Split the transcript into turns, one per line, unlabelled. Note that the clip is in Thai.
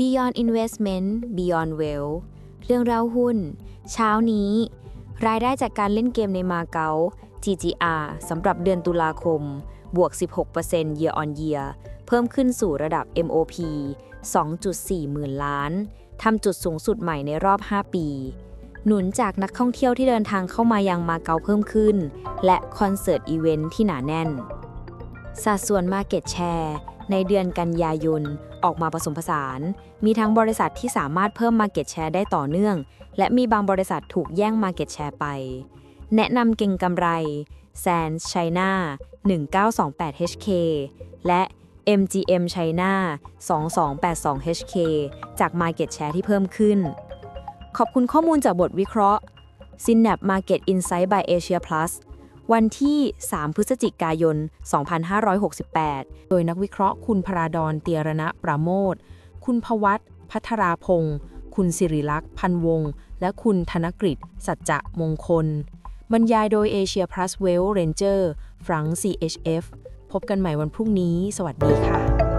Beyond Investment Beyond Wealth เรื่องเล่าหุ้น เช้านี้ รายได้จากการเล่นเกมในมาเก๊า GGR สำหรับเดือนตุลาคม บวก 16% year on year เพิ่มขึ้นสู่ระดับ MOP 2.4 หมื่นล้าน ทำจุดสูงสุดใหม่ในรอบ 5 ปี หนุนจากนักท่องเที่ยวที่เดินทางเข้ามายังมาเก๊าเพิ่มขึ้น และคอนเสิร์ตอีเวนท์ที่หนาแน่น สัดส่วน Market Share ในเดือนกันยายน ออกมาผสมผสาน มีทั้งบริษัทที่สามารถเพิ่ม Market Share ได้ต่อเนื่อง และมีบางบริษัทถูกแย่ง Market Share ไป แนะนำเก่งกำไร Sands China 1928 HK และ MGM China 2282 HK จาก Market Share ที่เพิ่มขึ้น ขอบคุณข้อมูลจากบทวิเคราะห์ Synap Market Insight by Asia Plus วันที่ 3 พฤศจิกายน 2568
โดยนักวิเคราะห์คุณพราดอนเตียรณะประโมท คุณพวัตพัทราพงศ์ คุณสิริลักษณ์พันวงศ์ และคุณธนกฤษสัจจะมงคล บรรยายโดย Asia Plus Well Ranger ฟรัง CHF พบกันใหม่วันพรุ่งนี้ สวัสดีค่ะ